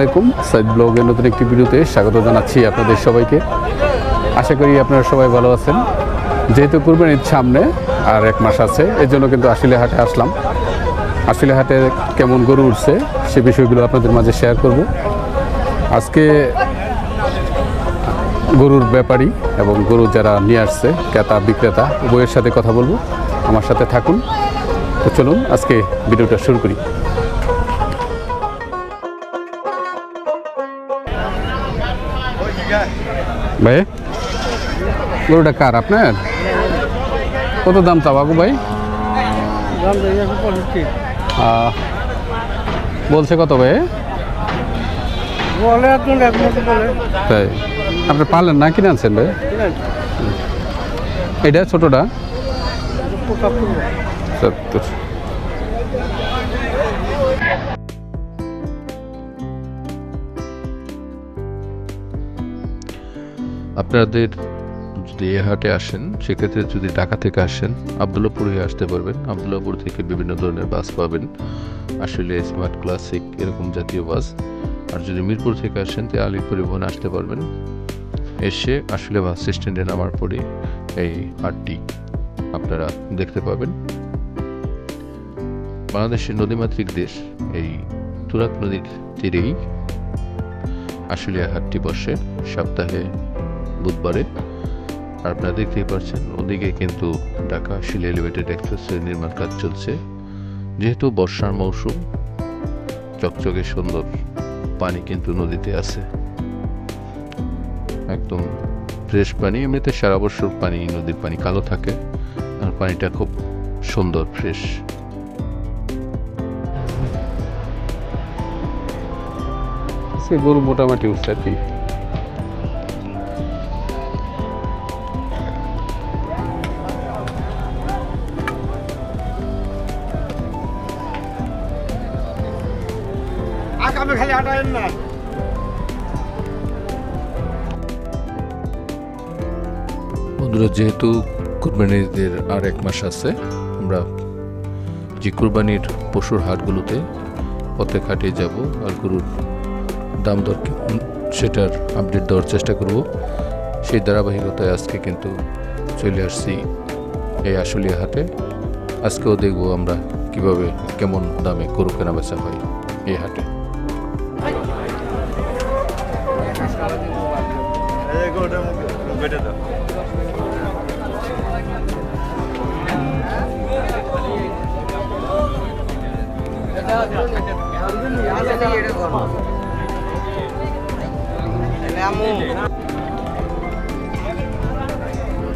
আলাইকুম। সাইদ ব্লগের নতুন একটি ভিডিওতে স্বাগত জানাচ্ছি আপনাদের সবাইকে। আশা করি আপনারা সবাই ভালো আছেন। যেহেতু কুরবানির সামনে আর এক মাস আছে এর জন্য কিন্তু আশিলে হাটে আসলাম। আশিলে হাটে কেমন গরু উঠছে সে বিষয়গুলো আপনাদের মাঝে শেয়ার করব। আজকে গরুর ব্যাপারী এবং গরু যারা নিয়ে আসছে, ক্রেতা, বিক্রেতা, উভয়ের সাথে কথা বলব। আমার সাথে থাকুন। তো চলুন, আজকে ভিডিওটা শুরু করি। ভাই? গরুটা কার আপনার? কত দাম চাও বাবু ভাই? বলছে কত ভাই? তাই। আপনি পারলেন না কিনে আনছেন ভাই? এটা ছোটটা? সত্তর। আপনাদের যদি এ হাটে আসেন, সেক্ষেত্রে যদি ঢাকা থেকে আসেন, আবদুল্লাপুর হয়ে আসতে পারবেন। আবদুল্লাপুর থেকে বিভিন্ন ধরনের বাস পাবেন। আসলে স্মার্ট ক্লাসিক এরকম জাতীয় বাস। আর যদি মিরপুর থেকে আসেন তাহলে আলী পরিবহন আসতে পারবেন। এসে আসলে বাস স্ট্যান্ডে নামার পরে এই হাটটি আপনারা দেখতে পাবেন। বাংলাদেশের নদীমাতৃক দেশ, এই তুরাক নদীর তীরেই আশুলিয়া হাটটি বসে। সপ্তাহে বুধবারে। আপনারা দেখতেই পাচ্ছেন, ওদিকে কিন্তু ঢাকা শিল এলিভেটেড এক্সপ্রেসওয়ে নির্মাণ কাজ চলছে। যেহেতু বর্ষার মৌসুম, চকচকে সুন্দর পানি কিন্তু নদীতে আছে। একদম ফ্রেশ পানি, এমনিতে সারা বছর পানি, নদীর পানি কালো থাকে, আর পানিটা খুব সুন্দর, ফ্রেশ। গরু মোটামুটি উঠছে কি। খালি বন্ধুরা যেহেতু কুরবানিদের আর এক মাস আছে আমরা যে কুরবানির পশুর হাটগুলোতে প্রত্যেক হাটে যাব আর গরুর দাম দর সেটার আপডেট দেওয়ার চেষ্টা করব। সেই ধারাবাহিকতায় আজকে কিন্তু চলে আসছি এই আশুলিয়া হাটে। আজকেও দেখব আমরা কীভাবে কেমন দামে গরু কেনা বেচা হয় এই হাটে।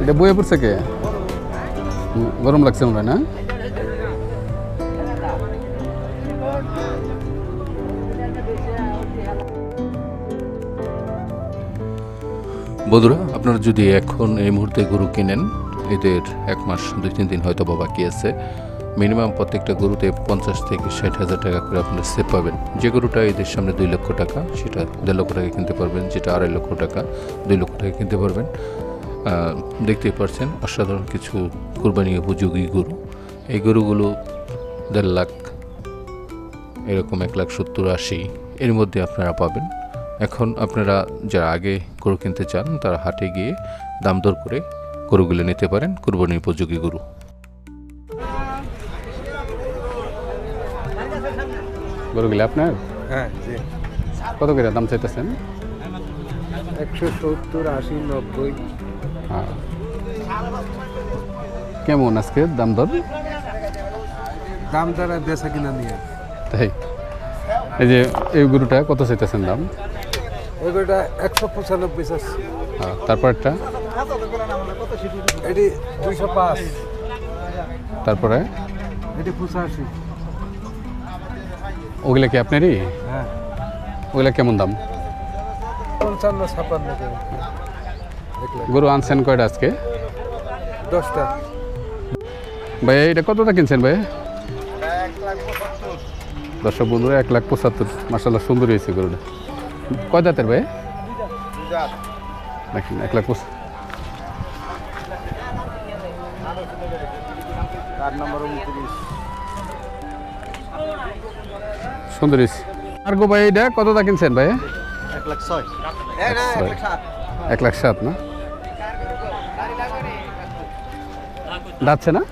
এটা বইয়ে পড়ছে কে? গরম লাগছে মনে না? বন্ধুরা, আপনারা যদি এখন এই মুহূর্তে গরু কিনেন, এদের এক মাস, দুই, তিন দিন হয়তো বা বাকি আছে। মিনিমাম প্রত্যেকটা গরুতে পঞ্চাশ থেকে ষাট হাজার টাকা করে আপনারা সেভ পাবেন। যে গরুটা এদের সামনে দুই লক্ষ টাকা, সেটা দেড় লক্ষ টাকা কিনতে পারবেন, যেটা আড়াই লক্ষ টাকা, দুই লক্ষ টাকা কিনতে পারবেন। দেখতেই পারছেন অসাধারণ কিছু কোরবানি উপযোগী গরু। এই গরুগুলো দেড় লাখ, এরকম এক লাখ সত্তর আশি, এর মধ্যে আপনারা পাবেন। এখন আপনারা যারা আগে গরু কিনতে চান তারা হাটে গিয়ে দাম দর করে গরুগুলো নিতে পারেন কুরবানি উপযোগী গরু। গরুগুলো আপনার? হ্যাঁ জি। কত করে দাম চাইতেছেন? একশো সত্তর আশি নব্বই। হ্যাঁ। কেমন আজকে দাম দর? দাম তারা বেচা কিনা নিয়ে। তাই? এই যে এই গরুটা কত চাইতেছেন দাম? এগুলোটা একশো পঁচানব্বই আছে হ্যাঁ, তারপরটা এটি দুইশো পাঁচ। তারপরে? এটি পঁচাশি। ওগুলা কি আপনারই? হ্যাঁ। ওগুলা কেমন দাম? পঞ্চান্ন ছাপান্ন গরু আনছেন কয়টা আজকে? দশটা। ভাই এটা কতটা কিনছেন ভাই? দর্শক বন্ধুরা এক লাখ পঁচাত্তর। মাসাল্লাহ সুন্দর হয়েছে গরুটা। কয় দাঁতের ভাই? দেখেন এক লাখ পঁচ কার নাম্বার উনত্রিশ। সুন্দর। হয়েছে আর গো ভাই এটা কত দা কিনছেন ভাই? এক লাখ ছয়। এক লাখ সাত না? যাচ্ছে না?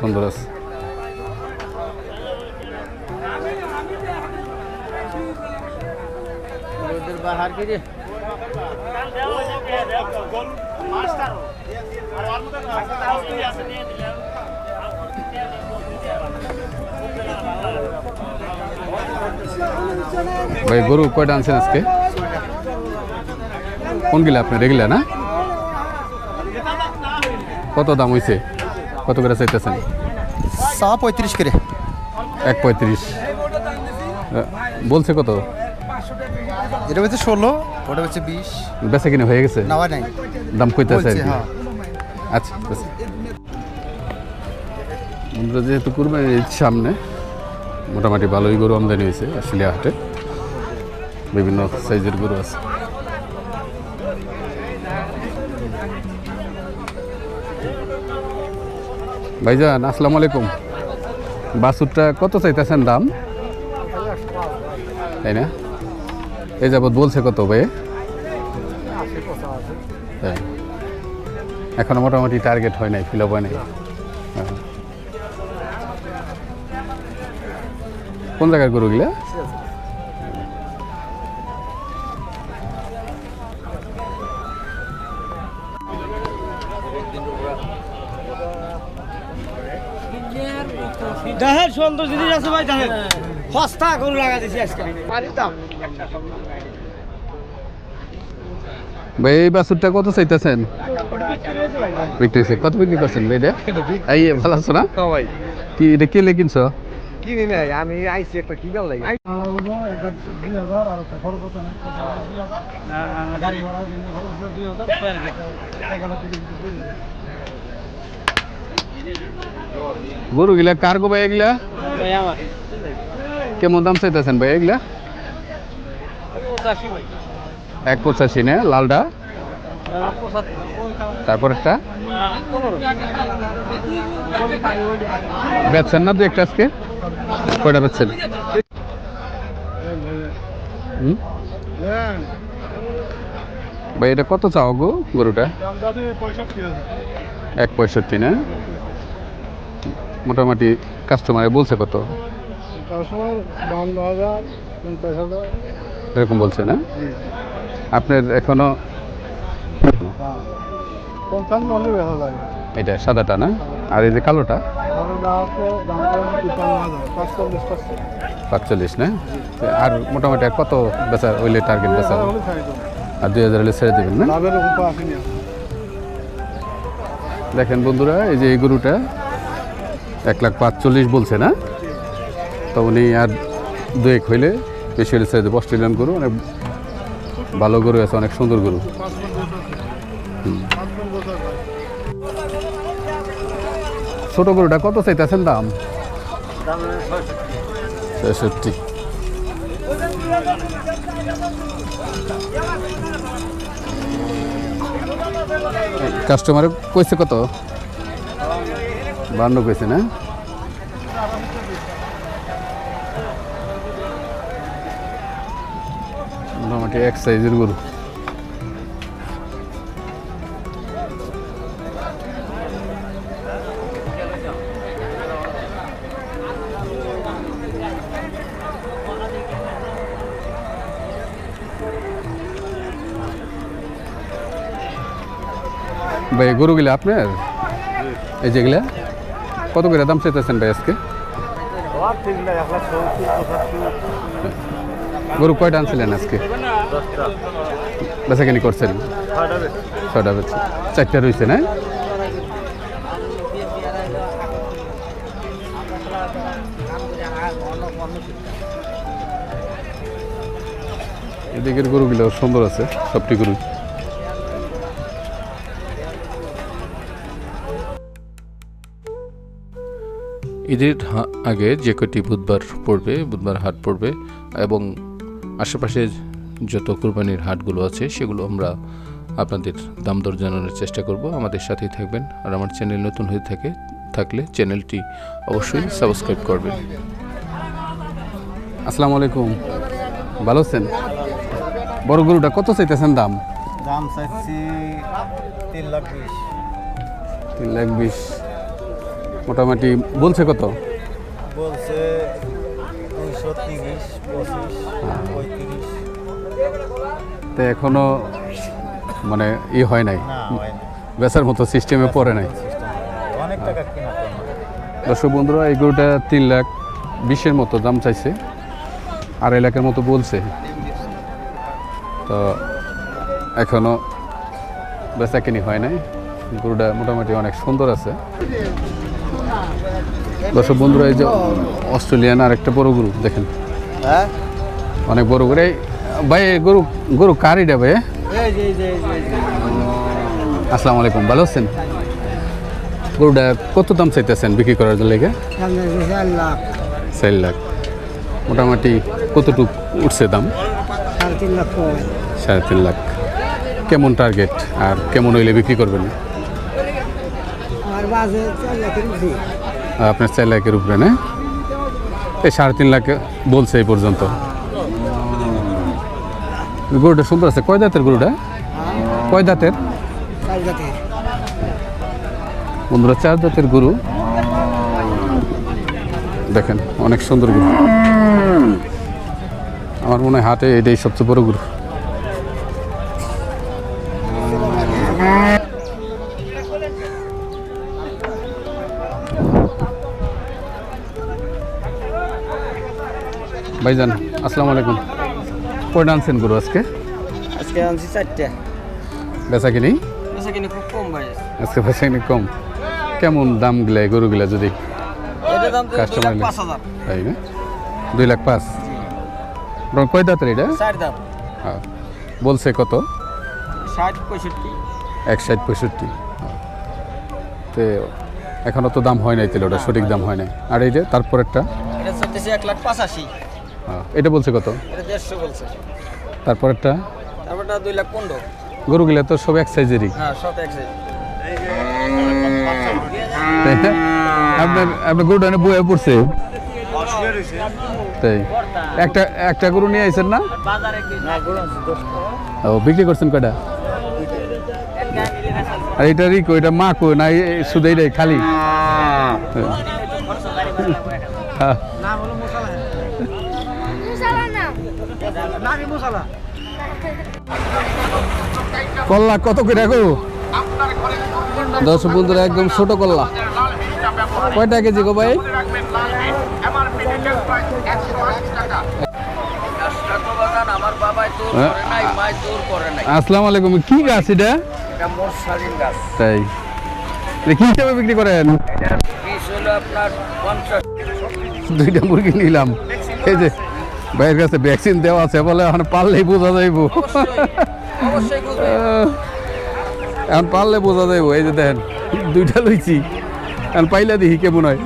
সুন্দর আছে। ভাই গরু কয়টা আনছেন আজকে? কোন গিলা আপনি রেগুলা না? কত দাম হয়েছে কত করে চাইতেছেন? সা পঁয়ত্রিশ করে। এক পঁয়ত্রিশ। বলছে কত? এটা হচ্ছে ষোলো ওটা হচ্ছে বিশ। বেচা কিনে হয়ে গেছে? নেওয়া নাই। দাম কইতেছে আচ্ছা আমরা যেহেতু কুরবানির ঈদ সামনে মোটামুটি ভালোই গরু আমদানি হয়েছে আশুলিয়া হাটে। বিভিন্ন সাইজের গরু আছে। ভাইজান, আসসালামু আলাইকুম। বাসুরটা কত চাইতেছেন দাম? তাই না? এই যাবত বলছে কত ভাই? তাই এখনও মোটামুটি টার্গেট হয় নাই, ফিল আপ হয় নাই। হ্যাঁ। কোন জায়গার গরুগুলা দেখেন সুন্দর জিনিস আছে ভাই দেখেন। সস্তা গরু লাগা দিছি আজকে। ভাই এই বাছুরটা কত চাইতেছেন? বিক্রি হয়েছে। কত বিক্রি করছেন ভাই এটা? এই ভালো আছো না? ভাই। কি এটা কে কিনছো? কিনি নাই। আমি আইছি একটা লাগে গরুগুলা কার গো ভাই এগুলা? কেমন দাম চাইতেছেন ভাই এগুলা? এক পঁচাশি না লালটা তারপর একটা? বেচছেন না দু একটা আজকে? কয়টা বেচছেন? ভাই এটা কত চাও গো গরুটা? এক পঁয়ষট্টি না? মোটামুটি কাস্টমারে বলছে কত? এরকম বলছে না? আপনার এখনও এটা সাদাটা না? আর এই যে কালোটা? পাঁচচল্লিশ না? আর মোটামুটি কত বেচা ওইলে টার্গেট বেচা আর দুই হাজার হলে ছেড়ে দেবেন না? দেখেন বন্ধুরা এই যে এই গরুটা এক লাখ পাঁচচল্লিশ বলছে না? তো উনি আর দু হইলে বেশি হলে ছেড়ে দেবো, অস্ট্রেলিয়ান গরু, অনেক ভালো গরু আছে, অনেক সুন্দর গরু। ছোট গরুটা কত চাইতেছেন দাম? ছেষট্টি কাস্টমারে কইছে কত? বান্ন কইছে না? মোটামুটি এক সাইজের গরু। ভাই গরুগুলা আপনার? এই যেগুলা কত করে দাম চাইতেছেন ভাই আজকে? গরু কয়টা আনছিলেন আজকে? বেচাকেনি করছেন? ছয়টা বেচে চারটা রয়েছে, না? এদিকের গরুগুলো সুন্দর আছে, সবটি গরু ঈদের হা- আগে যে কটি বুধবার পড়বে বুধবার হাট পড়বে এবং আশেপাশে যত কোরবানির হাটগুলো আছে সেগুলো আমরা আপনাদের দাম দর জানানোর চেষ্টা করব। আমাদের সাথেই থাকবেন আর আমার চ্যানেল নতুন হয়ে থাকে থাকলে চ্যানেলটি অবশ্যই সাবস্ক্রাইব করবেন। আসসালামু আলাইকুম। ভালো আছেন? বড় গরুটা কত চাইতেছেন দাম? দাম চাইছি তিন লাখ বিশ। তিন লাখ বিশ। মোটামুটি বলছে কত? বলছে তো এখনও মানে ই হয় নাই? বেচার মতো সিস্টেমে পড়ে নাই। দর্শক বন্ধুরা এই গরুটা তিন লাখ বিশের মতো দাম চাইছে। আড়াই লাখের মতো বলছে। তো এখনও বেচা কিনি হয় নাই। গরুটা মোটামুটি অনেক সুন্দর আছে। দর্শক বন্ধুরা এই যে অস্ট্রেলিয়ান আর একটা বড় গরু দেখেন। হ্যাঁ? অনেক বড় গরু। এই ভাই গরু গরু কারিটা ভাই? আসসালামু আলাইকুম ভালো আছেন? গরুটা কত দাম চাইতেছেন বিক্রি করার লেগে? চার লাখ। মোটামুটি কতটুক উঠছে দাম? সাড়ে তিন লাখ। কেমন টার্গেট আর কেমন হইলে বিক্রি করবেন? আর বাজে চার লাখের আপনার চার লাখের উপরে না? এই সাড়ে তিন লাখ বলছে এই পর্যন্ত। গরুটা সুন্দর আছে। কয় দাঁতের গরুটা? কয় দাঁতের? চার বন্ধুরা চার দাঁতের গরু। দেখেন অনেক সুন্দর গরু। আমার মনে হয় হাটে এটাই সবচেয়ে বড় গরু। ভাইজান আসসালামু আলাইকুম। কয়টা আনছেন গরু আজকে? আজকে আনছি চারটে। বেচা কিনি? বেচা কিনে খুব কম ভাই। আজকে বেচা কিনি কম। কেমন দাম গিলা গরুগুলা যদি কাস্টমার তাই না? দুই লাখ পাঁচ? কয় দাঁতের এটা? চার হ্যাঁ। বলছে কত? ষাট পঁয়ষট্টি। এক ষাট পঁয়ষট্টি। তো এখনও তো দাম হয় নাই তাহলে ওটা সঠিক দাম হয় নাই। আর এই যে তারপর একটা এটা চলতেছে এক লাখ পাঁচাশি। এটা বলছে কত? এটা দেড়শো বলছে। তারপর একটা তারপরটা দুই লাখ পনেরো। গরুগুলা তো সব এক সাইজেরই হ্যাঁ সব এক সাইজ? আপনার আপনার গরুটা বয়ে পড়ছে। তাই। একটা একটা গরু নিয়ে আইছেন না? ও বিক্রি করছেন আর এটা রিকো এটা মা কো না শুধু খালি? হ্যাঁ। কল্লা কত করে গো? দশ বন্ধুরা, একদম ছোট কল্লা। কয়টা কেজি গো ভাই? হ্যাঁ। আসসালামু আলাইকুম। কি এটা? তাই। কি হিসাবে বিক্রি দুইটা মুরগি নিলাম। এই যে ভাইয়ের কাছে ভ্যাকসিন দেওয়া আছে বলে এখন পারলেই বোঝা যাইব। এখন পারলে বোঝা যাইব এই যে দেখেন দুইটা লইছি। এখন পাইলে দেখি কেমন হয়।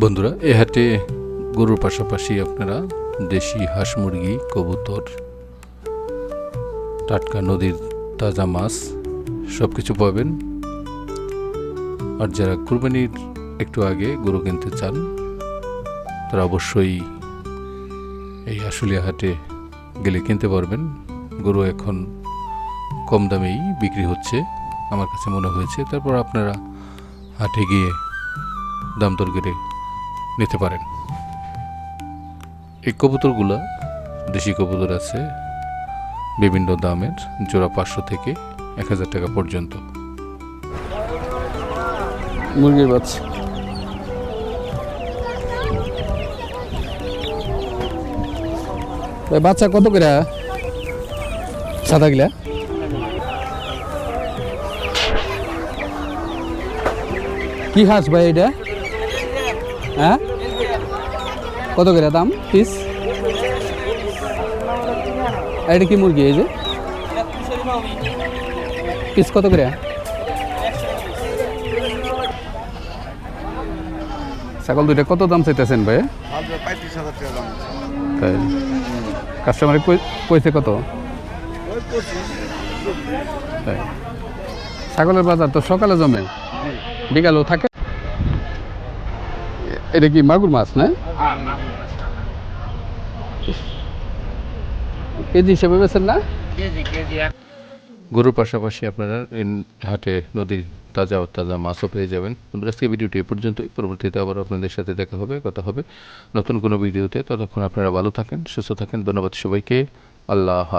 বন্ধুরা এ হাটে গরুর পাশাপাশি আপনারা দেশি হাঁস মুরগি কবুতর টাটকা নদীর তাজা মাছ সব কিছু পাবেন। আর যারা কুরবানির একটু আগে গরু কিনতে চান তারা অবশ্যই এই আশুলিয়া হাটে গেলে কিনতে পারবেন। গরু এখন কম দামেই বিক্রি হচ্ছে, আমার কাছে মনে হয়েছে। তারপর আপনারা হাটে গিয়ে দাম দর করে নিতে পারেন। এই কবুতরগুলা দেশি কবুতর আছে, বিভিন্ন দামের, জোড়া পাঁচশো থেকে এক হাজার টাকা পর্যন্ত। মুরগির বাচ্চা। ভাই, বাচ্চা কত করে সাদা গিলা? কি হাঁস ভাই এটা? হ্যাঁ? কত করে দাম? পিস? এটা কি মুরগি এই যে? পিস কত করে? ছাগল দুইটা কত দাম চাইতেছেন ভাই? তাই। কাস্টমারে কইছে কত। ছাগলের বাজার তো সকালে জমে। বিকালেও থাকে। এটা কি মাগুর মাছ, না? কেজি হিসেবে বেছেন না? গরুর পাশাপাশি আপনারা হাটে নদীর তাজা তাজা মাছও পেয়ে যাবেন। বন্ধুরা, আজকে ভিডিওটি এ পর্যন্তই। পরবর্তীতে আবার আপনাদের সাথে দেখা হবে কথা হবে। নতুন কোনো ভিডিওতে ততক্ষণ আপনারা ভালো থাকেন সুস্থ থাকেন। ধন্যবাদ সবাইকে। আল্লাহ।